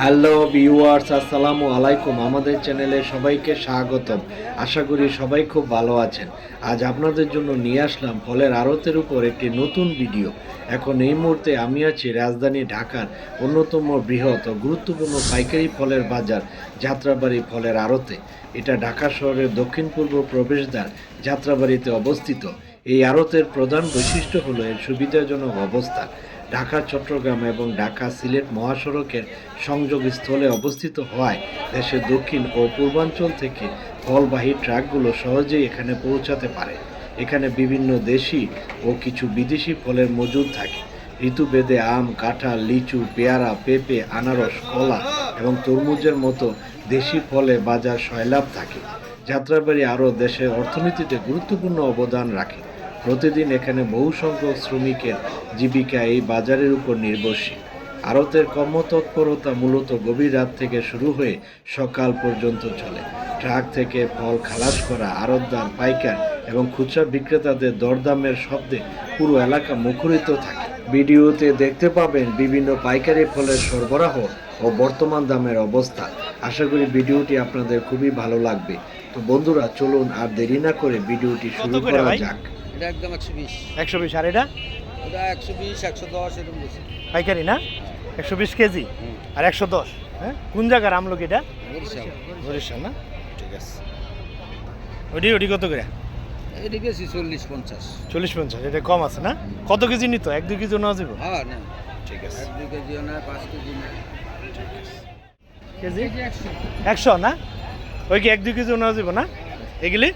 Hello viewers আসসালামু আলাইকুম। আমাদের চ্যানেলে সবাইকে স্বাগতম। আশা করি সবাই খুব ভালো আছেন। আজ আপনাদের জন্য নিয়ে আসলাম ফলের আড়তের উপর একটি নতুন ভিডিও। এখন এই মুহূর্তে আমি আছি রাজধানী ঢাকার অন্যতম বৃহৎ ও গুরুত্বপূর্ণ পাইকারি ফলের বাজার, যাত্রাবাড়ি ফলের আড়তে। এটা ঢাকা শহরের দক্ষিণ পূর্ব প্রবেশদ্বার যাত্রাবাড়িতে অবস্থিত। এই আড়তের প্রধান বৈশিষ্ট্য হলো এর সুবিধাজনক অবস্থান ঢাকা, চট্টগ্রাম এবং ঢাকা সিলেট মহাসড়কের সংযোগস্থলে অবস্থিত হওয়ায় দেশের দক্ষিণ ও পূর্বাঞ্চল থেকে ফলবাহী ট্রাকগুলো সহজেই এখানে পৌঁছাতে পারে। এখানে বিভিন্ন দেশি ও কিছু বিদেশি ফলের মজুদ থাকে। ঋতুভেদে আম, কাঁঠাল, লিচু, পেয়ারা, পেঁপে, আনারস, কলা এবং তরমুজের মতো দেশি ফলে বাজার সয়লাভ থাকে। যাত্রাবাড়ি আরও দেশের অর্থনীতিতে গুরুত্বপূর্ণ অবদান রাখে। প্রতিদিন এখানে বহু সংখ্যক শ্রমিকের জীবিকা এই বাজারের উপর নির্ভরশীল। আড়তের কর্মতৎপরতা মূলত গভীর রাত থেকে শুরু হয়ে সকাল পর্যন্ত চলে। ট্রাক থেকে ফল খালাস করা আড়তদার পাইকার এবং খুচরা বিক্রেতাদের দরদামের শব্দে পুরো এলাকা মুখরিত থাকে। ভিডিওতে দেখতে পাবেন বিভিন্ন পাইকারি ফলের সরবরাহ ও বর্তমান দামের অবস্থা। আশা করি ভিডিওটি আপনাদের খুবই ভালো লাগবে। তো বন্ধুরা চলুন আর দেরি না করে ভিডিওটি শুরু করা যাক। এটা একদম একশো বিশ। একশো বিশ আর এটা? এটা একশো বিশ একশো দশ এরকম বেশি। পাইকারি না? একশো বিশ কেজি? আর একশো দশ হ্যাঁ? কোন জায়গার আমলকি এটা? বরিশাল। না? ঠিক আছে। ওটি ওটি কত করে? এটি বেশি চল্লিশ পঞ্চাশ। চল্লিশ পঞ্চাশ এটা কম আছে না? কত কেজি নিত? এক দুই কেজি নেওয়া যাবে? হ্যাঁ না। ঠিক আছে। এক দুই কেজিও না পাঁচ কেজি না কেজি একশো। একশো না? ওই কি এক দুই কেজি নেওয়া যাবে না? এগুলি?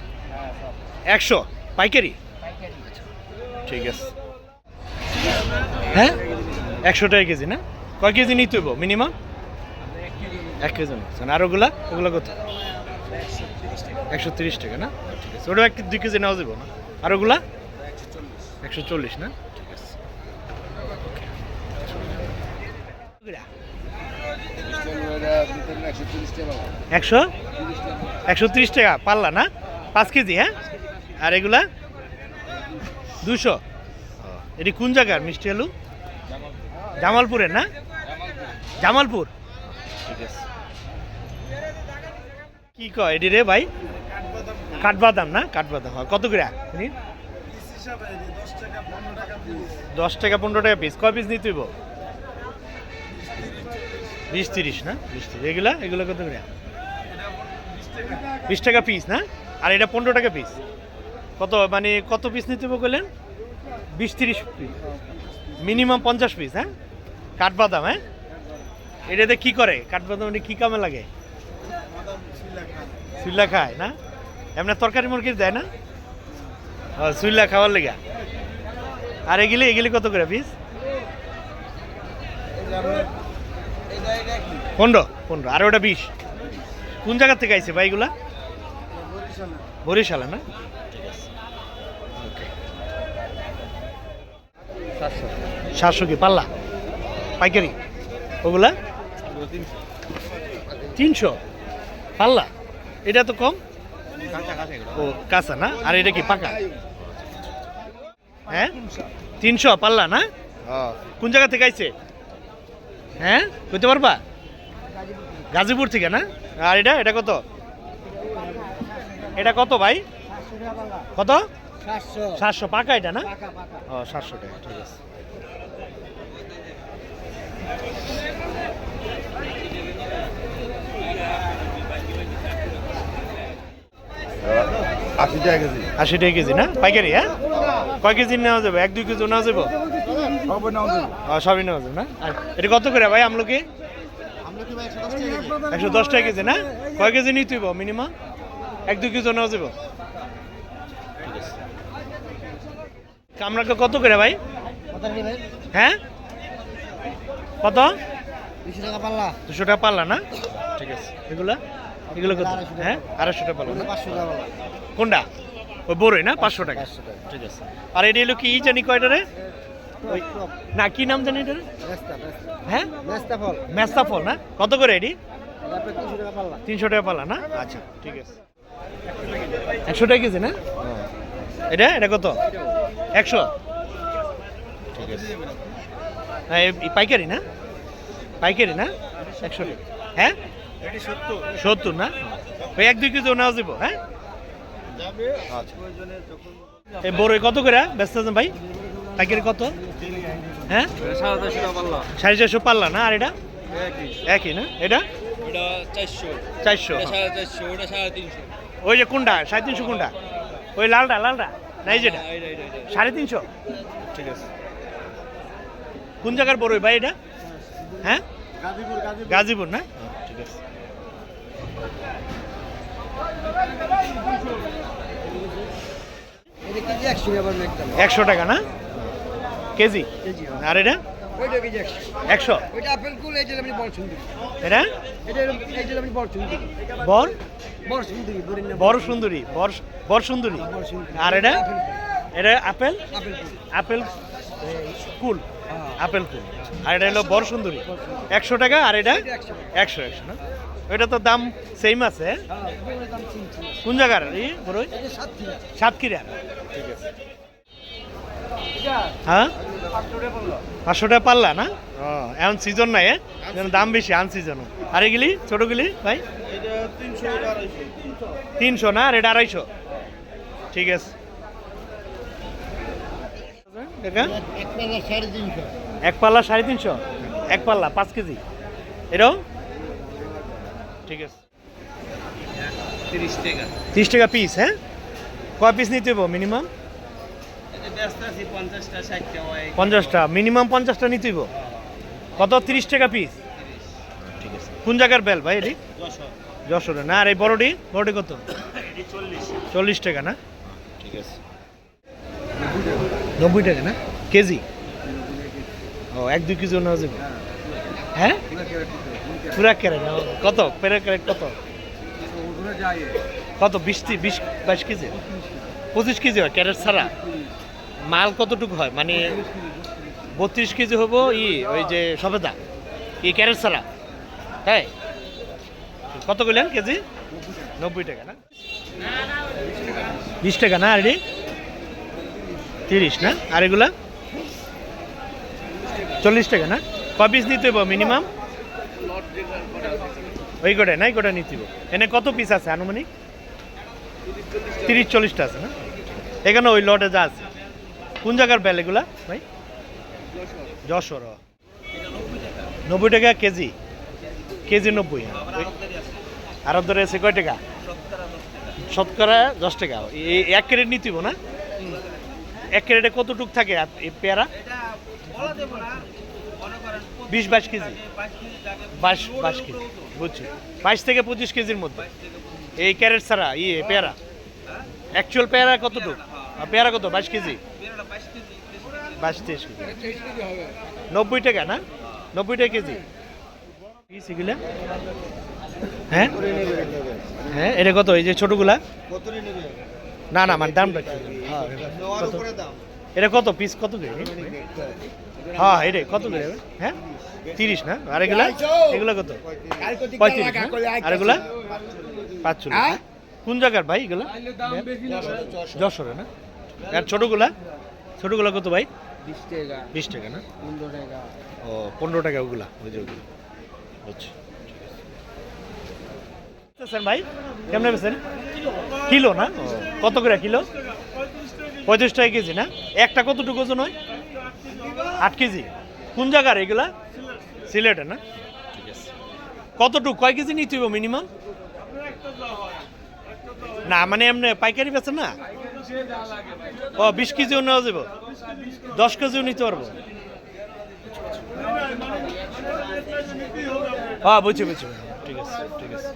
একশো। পাইকারি? ঠিক আছে। হ্যাঁ? একশো টাকা কেজি না? কয় কেজি নিতে হইব মিনিমাম? এক কেজি নিচ্ছেন আর ওগুলা? ওগুলো কত? একশো তিরিশ টাকা না? ঠিক আছে। ওটা এক দুই কেজি নেওয়া যাবে না? আর ওগুলা? একশো চল্লিশ না? ঠিক আছে। একশো? একশো তিরিশ একশো ত্রিশ টাকা পাল্লা না? পাঁচ কেজি হ্যাঁ? আর এগুলা? দুশো। এটি কোন জায়গার? মিষ্টি আলু? জামালপুরের না? জামালপুর। ঠিক আছে কি কয় এটি রে ভাই? কাঠবাদাম না? কাঠবাদাম। হয় কত করে? দশ টাকা পনেরো টাকা পিস কয় পিস নিতে হইব? বিশ তিরিশ না? বিশ তিরিশ। এগুলা? এগুলো কত করে? বিশ টাকা পিস না? আর এটা পনেরো টাকা পিস কত মানে কত পিস নিতে বললেন? বিশ তিরিশ পিস মিনিমাম পঞ্চাশ পিস হ্যাঁ? কাঠবাদাম হ্যাঁ? এটাতে কি করে? কাঠবাদাম এটা কী কামে লাগে? সুইলা খায়, না? এমনি তরকারি মরকারি দেয়, না? সুইলা খাওয়ার লেগা। আর এগুলি এগুলি কত করে পিস পনেরো পনেরো। আর ওটা বিশ। কোন জায়গা থেকে আইছে ভাই এগুলা? বরিশালে, না ঠিক আছে ওকে সাতশো কি? পাল্লা? পাইকারি? ওগুলা? তিনশো। পাল্লা? এটা তো কম? ও, কাঁচা না? আর এটা কি পাকা? হ্যাঁ? তিনশো, পাল্লা না? কোন জায়গা থেকে আইছে? হ্যাঁ? কইতে পারবা? গাজীপুর থেকে না? আর এটা এটা কত? এটা কত ভাই? কত? সাতশো। পাকা এটা না? পাকা পাকা। ও সাতশো টাকা ঠিক আছে। আশি টাকা কেজি। আশি টাকা কেজি না? পাইকারি হ্যাঁ? কয় কেজি নেওয়া যাবে? এক দুই কেজি নেওয়া যাবে? না ও, সবই নেওয়া যাবে না? এটা কত করে ভাই আমলকি? একশো দশ টাকা কেজি না? কয় কেজি নিতে হইব মিনিমাম? এক দুই কেজি নেওয়া যাবে ঠিক আছে কামরাকে কত করে ভাই? হ্যাঁ? কত? দুশো টাকা পাল্লা। দুশো টাকা পারলা না? ঠিক আছে। এগুলা? এগুলো কত? হ্যাঁ? আড়াইশো টাকা পারল না? পাঁচশো টাকা কোনটা? ওই বড়ই না? পাঁচশো টাকা? ঠিক আছে। আর এটা হলো কি ই জানি কয়টা রে? না কি নাম জানি এটা হ্যাঁ? মেস্তা ফল। না? কত করে এটি? তিনশো টাকা পাল্লা। তিনশো টাকা পালা না? আচ্ছা ঠিক আছে। একশো টাকা কেজি না? এটা? এটা কত? একশো? ঠিক আছে। হ্যাঁ পাইকারি না? পাইকারি না? একশো হ্যাঁ? সত্তর না? ওই এক দুই কেজি নেওয়া যাব হ্যাঁ? আচ্ছা। এই বড় কত করে ব্যস্ত আছেন ভাই? পাইকারি কত? হ্যাঁ? সাড়ে চারশো পাল্লা না? আর এটা? একই না? এটা? চারশো। চারশো। ওই যে কোনটা? সাড়ে তিনশো কোনটা? ওই লালটা লালটা? না এই যেটা সাড়ে তিনশো? ঠিক আছে। কোন জায়গার বড় ভাই এটা? হ্যাঁ? গাজীপুর না? ঠিক আছে। একশো টাকা না? কেজি? কেজি আর এটা? একশো। একশো? বড় সুন্দরী এটা এটা বড় সুন্দরী আর এটা? এটা আপেল? আপেল কুল। আপেল কুল। হ্যাঁ। আপেল কুল। আর এটা হলো বড় সুন্দরী। একশো টাকা আর এটা? এটা একশো একশো না? ওইটা তো দাম সেম আছে হ্যাঁ? হ্যাঁ কোন জায়গার? এই বড়ই? এই যে সাত কিলো সাতক্ষীরা হ্যাঁ? পাঁচশো টাকা পাল্লা না? এখন সিজন নাই? দাম বেশি আন সিজন আর এগুলি? ছোটগুলি ভাই? তিনশো না? আর এটা আড়াইশো। ঠিক আছে। এক পাল্লা সাড়ে তিনশো। এক পাল্লা পাঁচ কেজি। এটাও ঠিক আছে। তিরিশ টাকা তিরিশ টাকা পিস হ্যাঁ? কয় পিস নিতে হইব মিনিমাম পঞ্চাশটা পঞ্চাশটা মিনিমাম পঞ্চাশটা নিতে হইব। কত? তিরিশ টাকা পিস ঠিক আছে কোন জায়গার বেল ভাই এটি? যশোরে। না আর এই বড়টি বড়টি কত? চল্লিশ। টাকা না? ঠিক আছে। নব্বই টাকা না? কেজি? ও এক দুই কেজি নেওয়া যাবে? হ্যাঁ? পুরা ক্যারেট কত? পেরে ক্যারেট কত? কত? বিশ বিশ বাইশ কেজি? পঁচিশ কেজি হয় ক্যারেট ছাড়া? মাল কতটুকু হয়? মানে বত্রিশ কেজি হব ই ওই যে সবেদা। ই ক্যারেট ছাড়া? হ্যাঁ? কত করলেন কেজি? নব্বই টাকা না? বিশ টাকা না আর তিরিশ না? আর এগুলা? চল্লিশ টাকা না? ক পিস নিতে হইব মিনিমাম? ওই কটা নাই কটা নিতে এনে কত পিস আছে আনুমানিক? তিরিশ, চল্লিশটা আছে না? এখানে ওই লটে যা আছে। কোন জায়গার বেল এগুলা ভাই? যশোর। নব্বই টাকা কেজি। কেজি নব্বই হ্যাঁ। আরব ধরে আছে কয় টাকা? শতকরা দশ টাকা। এক ক্যারেট নিতে হইব না? এক ক্যারেটে কতটুক থাকে পেয়ারা? বিশ বাইশ কেজি। বাইশ বাইশ কেজি, বুঝছি। বাইশ থেকে পঁচিশ কেজির মধ্যে। এই ক্যারেট ছাড়া ইয়ে পেয়ারা? অ্যাকচুয়াল পেয়ারা কতটুক? পেয়ারা কত? বাইশ কেজি? বাইশ, তেইশ কেজি। নব্বই টাকা না? নব্বই টাকা কেজি। কি সেগুলা হ্যাঁ? হ্যাঁ এটা কত? এই যে ছোটগুলা? না না মানে দামটা কি এটা কত? পিস কত? করে? হ্যাঁ। এটা কত করে? হ্যাঁ? তিরিশ না? আর এগুলা? এগুলা কত? পঁয়ত্রিশ। আর এগুলা? পাঁচচল্লিশ। না? কোন জায়গার ভাই এগুলা? যশোরে না? আর ছোটগুলা? ছোটগুলা কত ভাই? বিশ টাকা। বিশ টাকা না? পনেরো টাকা। ও পনেরো টাকা ওগুলা। ওই যে ওগুলো। আচ্ছা। বেচছেন ভাই, কেমনে বেছেন কিলো না? কত করে কিলো? পঁয়ত্রিশ টাকা কেজি না? একটা কতটুকু ওজন হয়? আট কেজি। কোন জায়গার এগুলা? সিলেটে না? কতটুকু? কয় কেজি নিতে হইব মিনিমাম? না মানে এমনি পাইকারি বেচেন না? ও, বিশ কেজিও নেওয়া যাব দশ কেজিও নিতে পারব। হ্যাঁ বুঝছি বুঝছি। ঠিক আছে ঠিক আছে।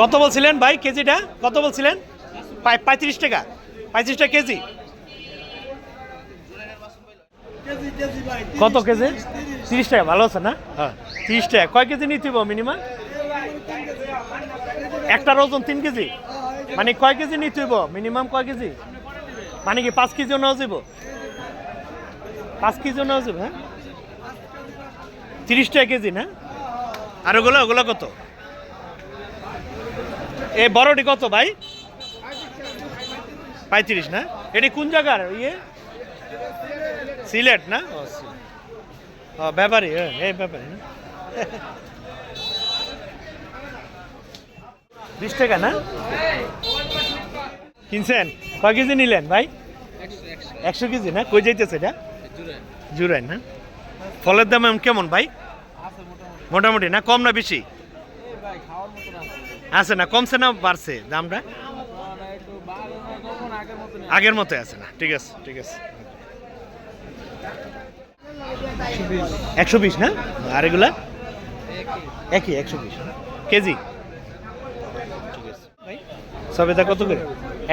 কত বলছিলেন ভাই কেজিটা? কত বলছিলেন? পঁয়ত্রিশ টাকা। পঁয়ত্রিশ টাকা কেজি। কত কেজি? তিরিশ টাকা ভালো আছে না? হ্যাঁ তিরিশ টাকা। কয় কেজি নিতে মিনিমাম? একটার ওজন তিন কেজি? মানে কয় কেজি নিতে হইব? মিনিমাম কয় কেজি? মানে কি পাঁচ কেজিও নেওয়া যাব পাঁচ কেজিও নেওয়া যাবে হ্যাঁ? তিরিশ টাকা কেজি না? আর ওগুলো ওগুলো কত? এ বড়টি কত ভাই? পঁয়ত্রিশ না? এটি কোন জায়গার? ইয়ে? সিলেট না? ও সিলেট। ও ব্যাপারী হ্যাঁ এই ব্যাপারী না? বিশ টাকা না? কিনছেন? কয় কেজি নিলেন ভাই? একশো কেজি না? কই যাইতেছে এটা? জুরাই না? ফলের দাম কেমন ভাই? মোটামুটি। না কম না বেশি? আছে। না কমছে না বাড়ছে দামটা? আগের মতো আছে। না ঠিক আছে ঠিক আছে। একশো বিশ না? আর এগুলা? একই। একশো বিশ। কেজি? সবেদা কত করে?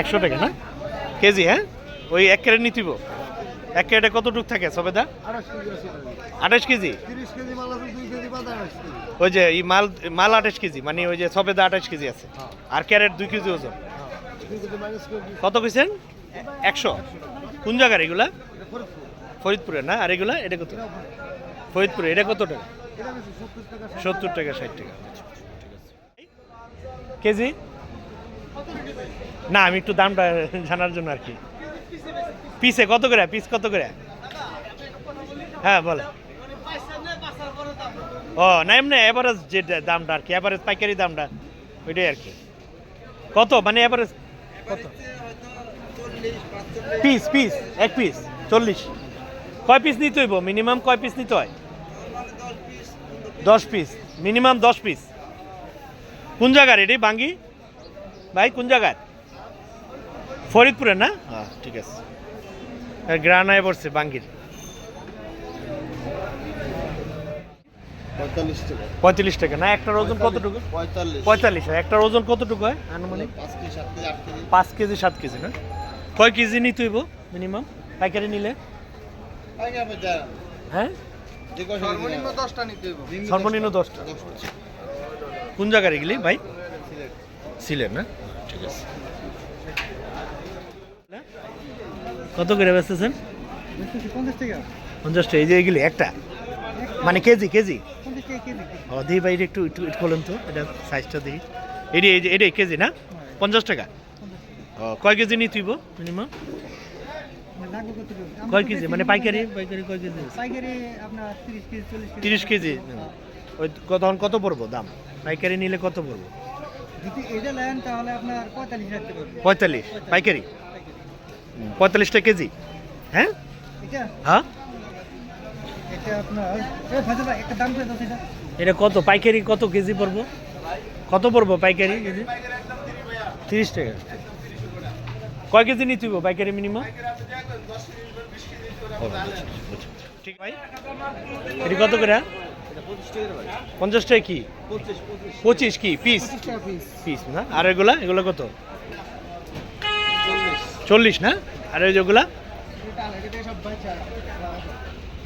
একশো টাকা না? কেজি হ্যাঁ? ওই এক ক্যারেট নিতিব এক ক্যারেটে কতটুক থাকে সবেদা? আঠাশ কেজি ওই যে এই মাল মাল আঠাশ কেজি মানে ওই যে সবেদা আঠাশ কেজি আছে। আর ক্যারেট দুই কেজি ওজন। কত কইছেন? একশো। কোন জায়গার এগুলা? ফরিদপুরে। না? আর এগুলা? এটা কত? ফরিদপুরে এটা কত টাকা? সত্তর টাকা ষাট টাকা। কেজি? না আমি একটু দামটা জানার জন্য আর কি। পিসে কত করে? পিস কত করে? হ্যাঁ বলে। ও, না, এমনি এভারেজ যে দামটা আর কি এভারেজ পাইকারি দামটা, ওইটাই আর কি। কত? মানে এভারেজ কত? পিস পিস, এক পিস, চল্লিশ। কয় পিস নিতে হইব? মিনিমাম কয় পিস নিতে হয়? দশ পিস। মিনিমাম দশ পিস। কোন জায়গার? এটি বাঙ্গি? ভাই, কোন জায়গার? ফরিদপুরে না? হ্যাঁ ঠিক আছে। গ্রানায় পড়ছে বাঙ্গির। পঁয়তাল্লিশ টাকা। পঁয়তাল্লিশ টাকা। না একটার ওজন কতটুকু? পঁয়তাল্লিশ। হয় একটার ওজন কতটুকু হয়? আনুমানিক? পাঁচ কেজি সাত কেজি না? কয় কেজি নিতে হইব মিনিমাম? পাইকারি নিলে? হ্যাঁ? সর্বনিম্ন দশটা কোন জায়গার এগুলি ভাই? সিলেট। না? ঠিক আছে। কত করে বেচতেছেন? পঞ্চাশ টাকা। এই যে এগুলি একটা? মানে কেজি কেজি? ও দিই ভাই একটু একটু একটু বলেন তো এটা সাইজটা দিই এটি এই যে এটাই কেজি না? পঞ্চাশ টাকা? ও কয় কেজি নিতে হইব মিনিমাম কয় কেজি? মানে পাইকারি? পাইকারি কয় কেজি? পাইকারি আপনার তিরিশ কেজি তিরিশ কেজি? ওই তখন কত পড়ব দাম? পাইকারি নিলে কত পড়ব? পঁয়তাল্লিশ পাইকারি? পঁয়তাল্লিশটা কেজি। হ্যাঁ? এটা? হ্যাঁ? এটা কত? পাইকারি কত কেজি পড়ব? কত পড়ব পাইকারি কেজি? তিরিশ টাকা। কয় কেজি নিতে হইব পাইকারি মিনিমাম? ঠিক ভাই। এটি কত করে? পঞ্চাশ টাকা কি? পঁচিশ কি? পিস? পিস না? আর এগুলা? এগুলো কত? চল্লিশ, না? আর ওই যেগুলা?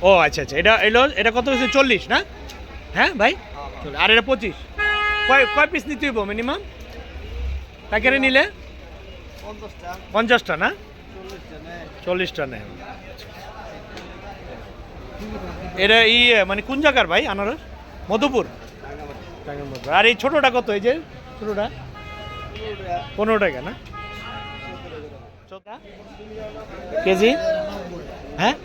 ও আচ্ছা আচ্ছা। এটা এলো এটা কত হয়েছে? চল্লিশ, না? হ্যাঁ ভাই? আর এটা পঁচিশ। কয় কয় পিস নিতে হইব মিনিমাম প্যাকেটে নিলে? পঞ্চাশটা, না? চল্লিশটা নেয়। এটা ই মানে কোন জায়গার ভাই? আনারস? মধুপুর? আর এই ছোটোটা কত এই যে? ছোটোটা? পনেরো টাকা, না? কেজি? হ্যাঁ?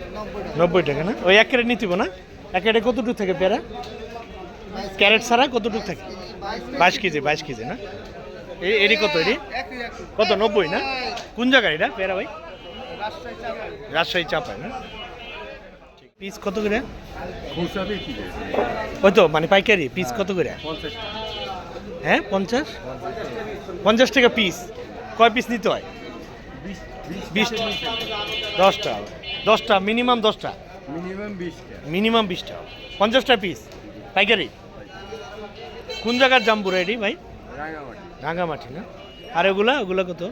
নব্বই টাকা না? ওই এক ক্যারেট নিতিব না? এক ক্যারেটে কতটুকু থাকে পেয়ারা? ক্যারেট ছাড়া কতটুকু থাকে? বাইশ কেজি বাইশ কেজি না? এটি কত এটি? কত নব্বই না? কোন জায়গায় এটা পেয়ারা ভাই? রাজশাহী চাপায় না? পিস কত করে? ওই তো মানে পাইকারি পিস কত করে? হ্যাঁ পঞ্চাশ? পঞ্চাশ টাকা পিস। কয় পিস নিতে হয়? বিশ দশটা দশটা মিনিমাম দশটা। মিনিমাম বিশটা। মিনিমাম বিশটা পঞ্চাশটা পিস পাইকারি। কোন জায়গার জাম্বুরা এটি ভাই? রাঙামাটি রাঙামাটি না? আর ওগুলা ওগুলা কত?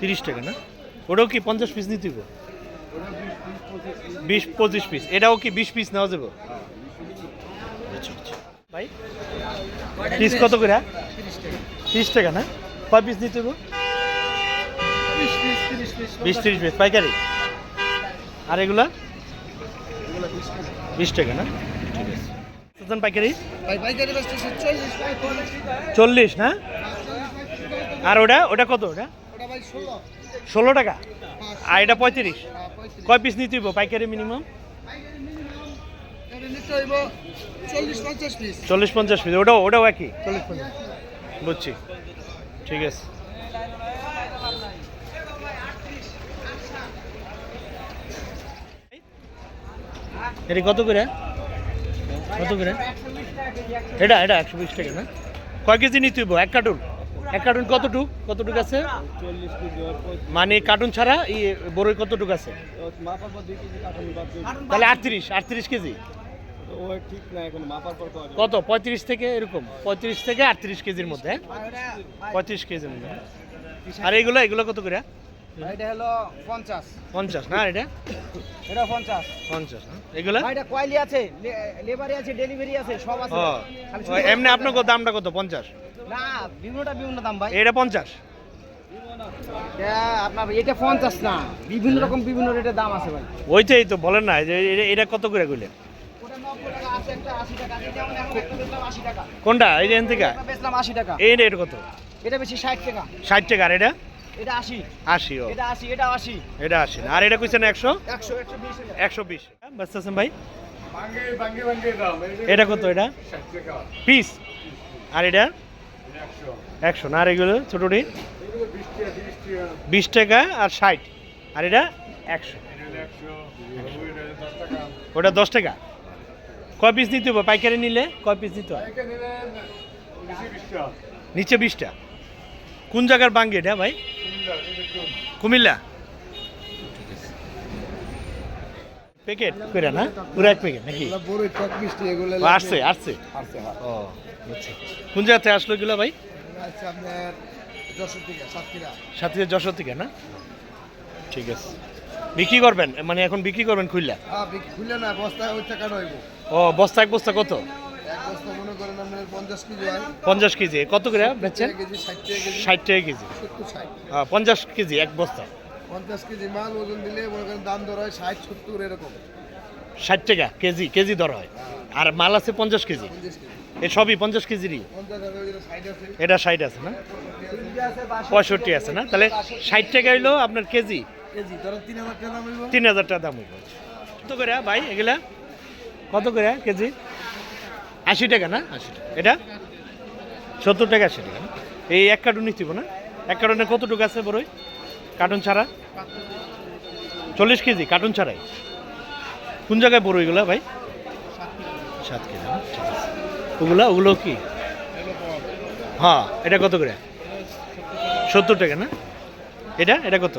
তিরিশ টাকা। না? ওটাও কি পঞ্চাশ পিস নিতে বিশ পঁচিশ পিস এটাও কি বিশ পিস নেওয়া যাবে? আচ্ছা, আচ্ছা। ভাই পিস কত করে? তিরিশ টাকা। না? কয় পিস নিতে হবে? বিশ তিরিশ পিস পাইকারি? আর এগুলা? বিশ টাকা না? ঠিক আছে। সুতরাং পাইকারি? চল্লিশ না? আর ওটা ওটা কত ওটা? ষোলো। টাকা? আর এটা পঁয়ত্রিশ? কয় পিস নিতে পাইকারি মিনিমাম? চল্লিশ পঞ্চাশ পিস। ওটাও ওটাও একই? বুঝছি। ঠিক আছে। এটা কত করে? কত করে? এটা এটা একশো বিশ টাকা, না? কয় কেজি নিতে হইব? এক কার্টুন? এক কার্টুন কতটুক? কতটুক আছে? মানে কার্টুন ছাড়া এই বড়ই কতটুক আছে? তাহলে আটত্রিশ আটত্রিশ কেজি? কত? পঁয়ত্রিশ থেকে এরকম? পঁয়ত্রিশ থেকে আটত্রিশ কেজির মধ্যে হ্যাঁ? পঁয়ত্রিশ কেজির মধ্যে আর এগুলো এগুলো কত করে? এটা হলো পঞ্চাশ। পঞ্চাশ না এটা? এটা না এগুলো? এটা কোয়ালি আছে লেবারি আছে ডেলিভারি আছে সব আছে। এমনি আপনার কত দামটা কত পঞ্চাশ? না বিভিন্নটা বিভিন্ন দাম ভাই। এটা পঞ্চাশ? এটা আপনার এটা পঞ্চাশ না। বিভিন্ন রকম বিভিন্ন রেটের দাম আছে ভাই। ওইটাই তো বলেন না এটা- এটা কত করে কইলেন কোনটা? এই যে থেকে? এটা কত? এটা বেশি ষাট টাকা। ষাট টাকা আর এটা? এটা আশি। আশি ও। এটা আশি এটা আশি। এটা আশি না। আর এটা কইছেন একশো? একশো একশো বিশ টাকা একশো বিশ। ব্যস্ত আছেন ভাই? ভাঙ্গে ভাঙ্গে ভাঙ্গে দাম। এটা কত এটা? টাকা। পিস। আর এটা? একশো। একশো। না আর এগুলো ছোটোটি? এগুলো বিশ টাকা আর ষাট। আর এটা? একশো। এটা হলো একশো। ওইটা হলো দশ টাকা। ওটা দশ টাকা? কয় পিস নিতে হবে? পাইকারি নিলে কয় পিস নিতে হয়? নিচে বিশটা কোন জায়গার বাঙ্গি এটা ভাই? কুমিল্লা। প্যাকেট করে না? পুরো এক প্যাকেট নাকি? আসছে আসছে। হ্যাঁ। ও আচ্ছা। কোন জায়গা থেকে আসলো এগুলো ভাই? আচ্ছা যশোর থেকে সাতক্ষীরা। যশোর থেকে না? ঠিক আছে। বিক্রি করবেন? মানে এখন বিক্রি করবেন খুললা? হ্যাঁ বিক্রি খুলে না রইব। ও বস্তা এক বস্তা কত? পঞ্চাশ কেজি হয়। কত করে বেচছেন? ষাট টাকা কেজি। আহ, পঞ্চাশ কেজি এক বস্তা। পঞ্চাশ কেজি মাল ওজন দিলে দাম দর হয় ষাট সত্তর এরকম। ষাট টাকা কেজি কেজি দর হয়। আর মাল আছে পঞ্চাশ কেজি? এ সবই পঞ্চাশ কেজিরই? এটা ষাট আছে না? পঁয়ষট্টি আছে না? তাহলে ষাট টাকা হইল আপনার কেজি। কেজি তিন হাজার টাকা দাম হইব তিন হাজার টাকা দাম হইব কত করে ভাই এগুলা? কত করে কেজি? আশি টাকা না? আশি এটা? সত্তর টাকা আশি টাকা না? এই এক কার্টুন নিতে না? এক কার্টুনে কতটুকু আছে বড়ই? কার্টুন ছাড়া? চল্লিশ কেজি, কার্টুন ছাড়াই? কোন জায়গায় বড় এগুলা ভাই? সাত কেজি ওগুলা, ওগুলো কি? হ্যাঁ এটা কত করে? সত্তর টাকা না? এটা? এটা কত?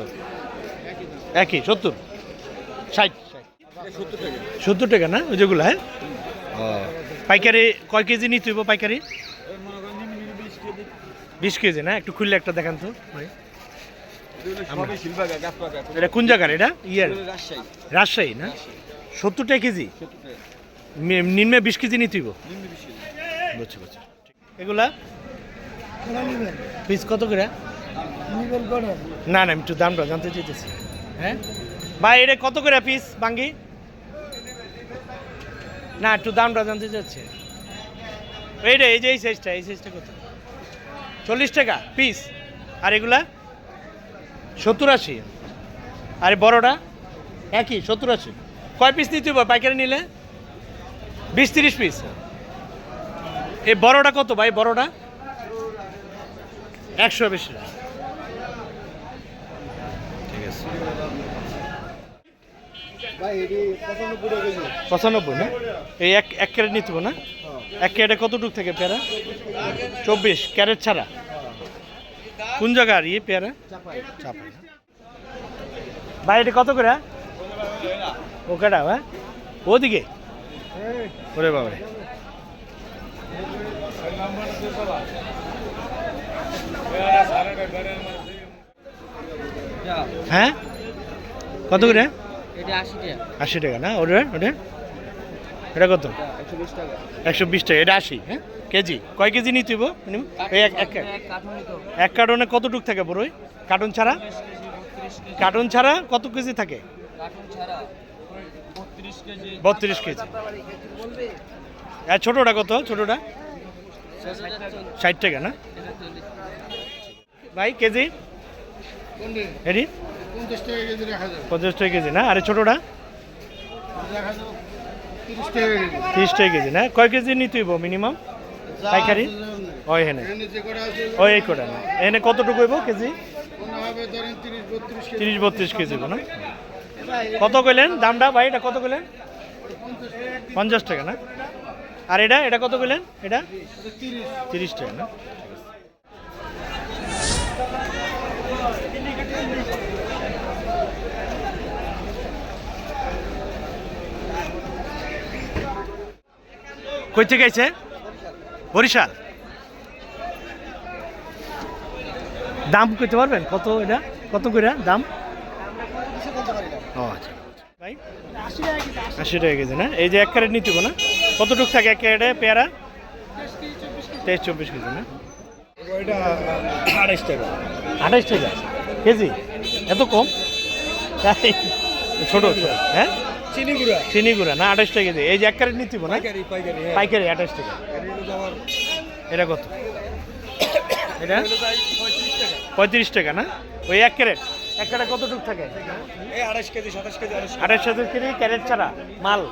একই, সত্তর? ষাট। সত্তর টাকা। না? ওই যেগুলো হ্যাঁ? পাইকারি, কয় কেজি নিতে হইব পাইকারি? বিশ কেজি না? একটু খুললে একটা দেখান তো ভাই। এটা কোন জায়গার? এটা ইয়ার? রাজশাহী না? সত্তর টাকা কেজি? নিম্নে বিশ কেজি নিতে হইব? বুঝছি বুঝছি। এগুলা? পিস কত করে? না না একটু দামটা জানতে চাইতেছি। হ্যাঁ? ভাই, এটা কত করে পিস, বাঙ্গি? না, একটু দামটা জানতে চাচ্ছে। এইটা, এই যে, এই সাইজটা এই সাইজটা কত? চল্লিশ টাকা পিস আর এগুলা? সত্তর আশি। আর বড়টা? একই, সত্তর আশি। কয় পিস নিতে হবে পাইকারি নিলে? বিশ, তিরিশ পিস এই বড়টা কত ভাই, বড়টা? একশো বেশি ঠিক আছে ভাই এটি পঁচানব্বই না? এই এক এক ক্যারেট নিতে না? এক ক্যারেটে কতটুক থেকে পেয়ারা? চব্বিশ ক্যারেট ছাড়া? কোন জায়গার ইয়ে পেয়ারা? চাপাই। না? ভাই এটা কত করে? ও কেটা হ্যাঁ ওদিকে? ওরে বাবারে। হ্যাঁ? কত করে? আশি টাকা। না? ওটা ওটা এটা কত? একশো বিশ টাকা। এটা আশি হ্যাঁ? কেজি? কয় কেজি নিতে এক কার্টনে কতটুক থাকে বড়ই? কার্টুন ছাড়া? কার্টুন ছাড়া কত কেজি থাকে? বত্রিশ কেজি। আর ছোটোটা কত? ছোটোটা? ষাট টাকা না? ভাই কেজি? এটি? পঞ্চাশ টাকা কেজি না? আরে ছোটোটা? তিরিশ টাকা কেজি। না? কয় কেজি নিতে হইব মিনিমাম? পাইকারি? ওই হেনে ওই এই কটা না? এনে কতটুকু হইব কেজি? তিরিশ বত্রিশ কেজি। না? কত কইলেন? দামটা ভাই এটা কত কইলেন? পঞ্চাশ টাকা না? আর এটা এটা কত কইলেন? এটা? তিরিশ টাকা না? কই থেকে আইছে? বরিশাল। দাম কইতে পারবেন? কত এটা? কত করে দাম? ও আচ্ছা। ভাই আশি টাকা কেজি না? এই যে এক ক্যারেট নিতে না? কতটুক থাকে এক ক্যারেটে পেয়ারা? তেইশ চব্বিশ কেজি না? আড়াইশ টাকা। আড়াইশ টাকা কেজি? এত কম? ছোট, হ্যাঁ? চিনি গুঁড়া চিনি গুঁড়া না আঠাশ টাকা কেজি এই যে এক ক্যারেট নিতে না? পাইকারি পাইকারি আঠাশ টাকা। এটা কত? এটা? পঁয়ত্রিশ টাকা না? ওই এক ক্যারেট। এক ক্যারেট কতটুক থাকে? আড়াইশ কেজি সাতাশ কেজি আঠাশ টাকা কেজি ক্যারেট ছাড়া মাল।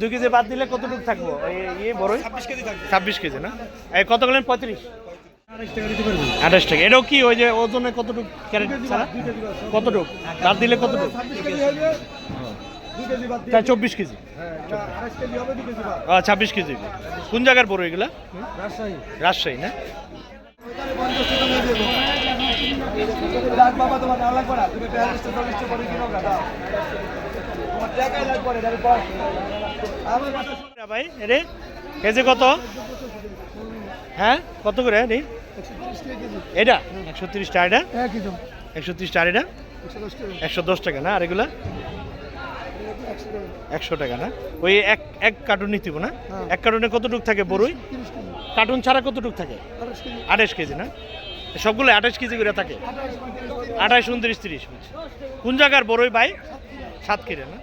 দুই কেজি বাদ দিলে কতটুক থাকব? এই ছাব্বিশ কেজি না? এই কত গেলেন পঁয়ত্রিশ। আঠাশ টাকা। এটাও কি ওই যে ওজনে কতটুক ক্যারেট ছাড়া? কতটুক? বাদ দিলে কতটুক? চব্বিশ কেজি। ছাব্বিশ কেজি। কোন জায়গার বড় এগুলা? রাজশাহী রাজশাহী পড় না? ভাই রে কেজি কত? হ্যাঁ কত করে রে এটা? একশো তিরিশ টাকা এটা? এক কেজি একশো তিরিশ টাকা এটা? একশো দশ টাকা। না? আর এগুলা? একশো টাকা। না? ওই এক এক কার্টুন নিতে না? হ্যাঁ। এক কার্টুনে কতটুক থাকে বড়ই কার্টুন ছাড়া কতটুক থাকে? কেজি। আঠাশ কেজি না? সবগুলো আঠাশ কেজি করে থাকে। আঠাশ উনত্রিশ তিরিশ। কোন জায়গার বড়ই ভাই? সাতক্ষীরা না?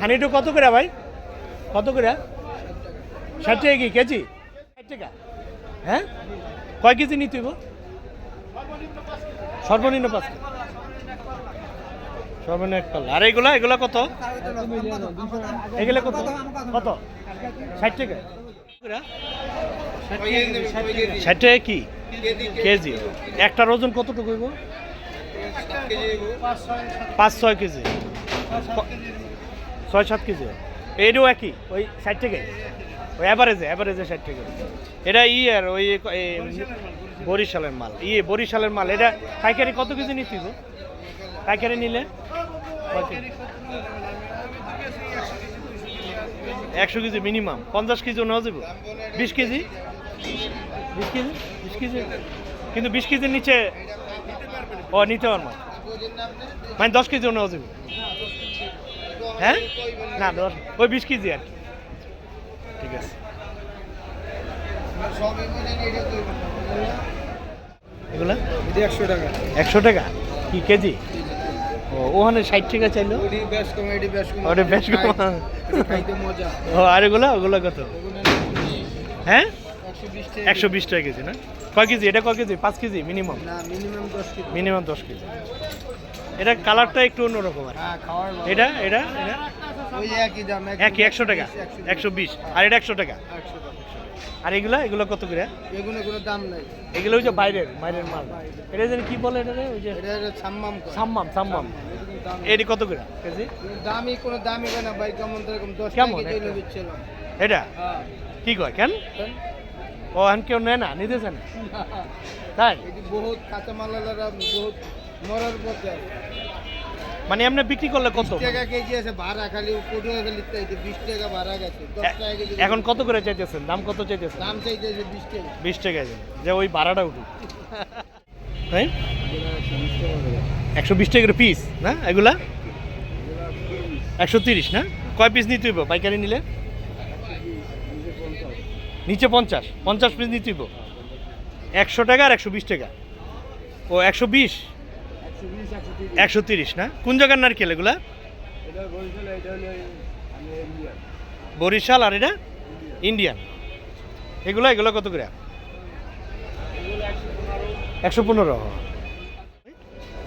হানিটু কত করে ভাই? কত করে? ষাট টাকা কি, কেজি? ষাট টাকা। হ্যাঁ? কয় কেজি নিতে সর্বনিম্ন পাঁচ সর্বনিম্ন এক পাল্লা। আর এগুলা এগুলা কত? এগুলা কত? কত? ষাট টাকা। ষাট টাকা। কি? কেজি। একটার ওজন কতটুকু পাঁচ, ছয় কেজি। ছয় সাত কেজি এইটাও একই, ওই ষাট থেকে ওই অ্যাভারেজে অ্যাভারেজে ষাট থেকে এটা ই আর ওই বরিশালের মাল। ইয়ে বরিশালের মাল। এটা পাইকারি কত কেজি গো পাইকারি নিলে? একশো কেজি মিনিমাম। পঞ্চাশ কেজি নেওয়া যাবে বিশ কেজি? বিশ কেজি? বিশ কেজি? কিন্তু বিশ কেজির নিচে ও, নিতে পারব। মানে দশ কেজিও নেওয়া যাবে হ্যাঁ? না দশ। ওই বিশ কেজি আর ঠিক আছে। এগুলা? একশো টাকা। একশো টাকা? কি কেজি? ও ওখানে ষাট টাকা চাইলো। ওটা বেশ কম। ও আর এগুলো? ওগুলো কত? হ্যাঁ? একশো বিশ টাকা একশো বিশ টাকা কেজি না? কয় কেজি? এটা কয় কেজি? পাঁচ কেজি? মিনিমাম? মিনিমাম দশ কেজি। মিনিমাম দশ কেজি। এটা কালারটা একটু অন্যরকম আর। হ্যাঁ। এটা এটা একই দাম একশো টাকা। একশো বিশ আর এটা একশো টাকা? আর এগুলো এগুলো কত করে? এগুলো কোনো দাম নাই। এগুলো ওই যে বাইরের বাইরের মাল। এটা যেন কি বলে এটা? ওই যে করা। সাম্মাম সাম্মাম। এটা কত করে কেজি? দামই কোনো দামই হয় না ভাই কেমন এরকম দশ কেমন এটা? হ্যাঁ। কি কয় কেন? ও এখন কেউ নেয় না? নিতেছে না? তাই? বহুত কাঁচা মালালারা বহুত মরার পথে। মানে এমনি বিক্রি করলে কত? টাকা কেজি আছে ভাড়া খালি পটুয়া খালি চাইছে বিশ টাকা ভাড়া গেছে দশ টাকা কেজি। এখন কত করে চাইতেছেন? দাম কত চাইতেছেন? দাম চাইতেছে বিশ টাকা। বিশ টাকা যে যে ওই ভাড়াটা উঠুক। তাই একশো বিশ টাকা করে পিস না? এগুলা? একশো তিরিশ না? কয় পিস নিতে হইব? পাইকারি নিলে? নিচে পঞ্চাশ। পঞ্চাশ পিস নিতে হইব। একশো টাকা আর একশো বিশ টাকা। ও একশো বিশ? একশো তিরিশ না? কোন জায়গার নারকেল এগুলা? বরিশাল আর এটা? ইন্ডিয়ান। এগুলো এগুলো কত করে? একশো পনেরো।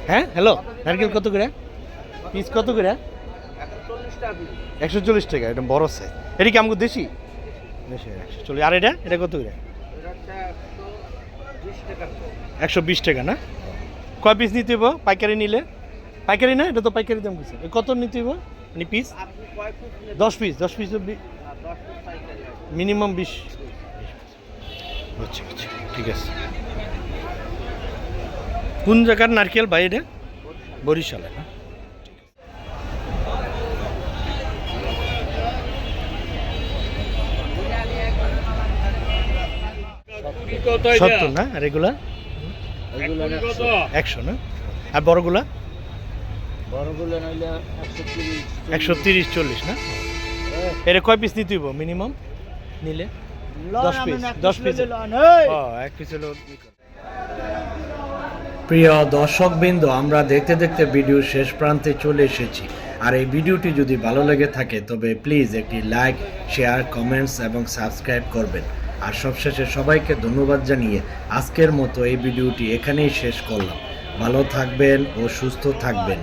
হ্যাঁ হ্যালো, নারকেল কত করে? পিস কত করে? একশো চল্লিশ টাকা, এটা বড় সাইজ এটা কি আমাকে দেশি? দেশি, একশো চল্লিশ। আর এটা? এটা কত করে? একশো বিশ টাকা না? কয় পিস নিতে হইব? পাইকারি নিলে? পাইকারি না এটা তো পাইকারি দাম কিছু কত নিতে হইব? মানে পিস দশ পিস দশ পিস মিনিমাম বিশ। আচ্ছা আচ্ছা ঠিক আছে। কোন জায়গার নারকেল ভাই এটা? বরিশালে। না সত্তর না এগুলা একশো না? আর বড়গুলা? বড়গুলো নাইলে একশো তিরিশ চল্লিশ। না? এটা কয় পিস নিতে হইব মিনিমাম নিলে? দশ পিস দশ পিস এক পিস হলো প্রিয় দর্শকবৃন্দ আমরা দেখতে দেখতে ভিডিও শেষ প্রান্তে চলে এসেছি। আর এই ভিডিওটি যদি ভালো লেগে থাকে তবে প্লিজ একটি লাইক শেয়ার কমেন্টস এবং সাবস্ক্রাইব করবেন। আর সবশেষে সবাইকে ধন্যবাদ জানিয়ে আজকের মতো এই ভিডিওটি এখানেই শেষ করলাম। ভালো থাকবেন ও সুস্থ থাকবেন।